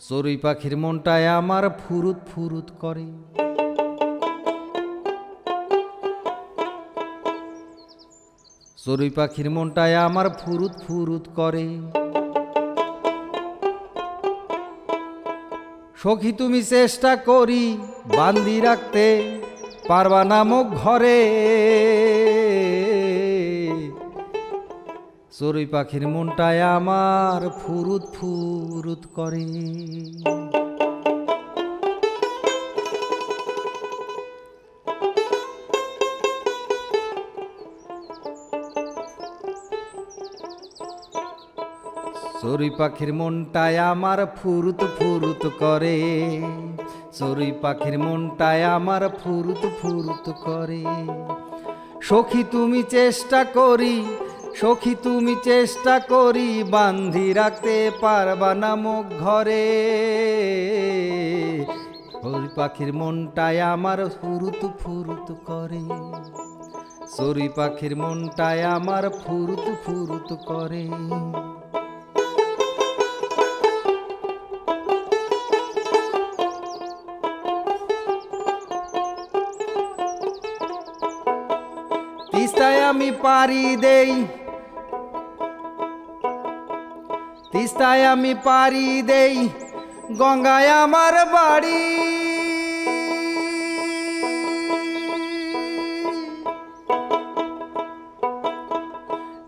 চড়ুই পাখির মনটায় আমার ফুরুত ফুরুত করে। চড়ুই পাখির মনটায় আমার ফুরুত ফুরুত করে। সখী, তুমি চেষ্টা করি বান্দি রাখতে, পারবা নামক ঘরে। চড়ুই পাখির মনটায় আমার ফুরুত ফুরুত করে। চড়ুই পাখির মনটায় আমার ফুরুত ফুরুত করে। চড়ুই পাখির মনটায় আমার ফুরুত ফুরুত করে। সখী তুমি চেষ্টা করি সখী, তুমি চেষ্টা করি বান্ধি রাখতে পারবা না নামক ঘরে। ওই পাখির মনটায় আমার ফুরুত ফুরুত করে। সরি পাখির মনটায় আমার ফুরুত ফুরুত করে। তিস্তায় আমি পারি দেই। তিস্তায় আমি পারি দেই গঙ্গায় আমার বাড়ি।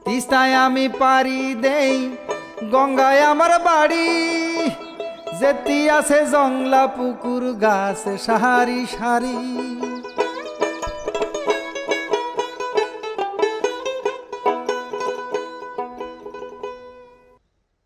তিস্তায় আমি পারি দেই গঙ্গায় আমার বাড়ি। যেতি আছে জংলা, পুকুর, গাছ, সাহারি, সারি।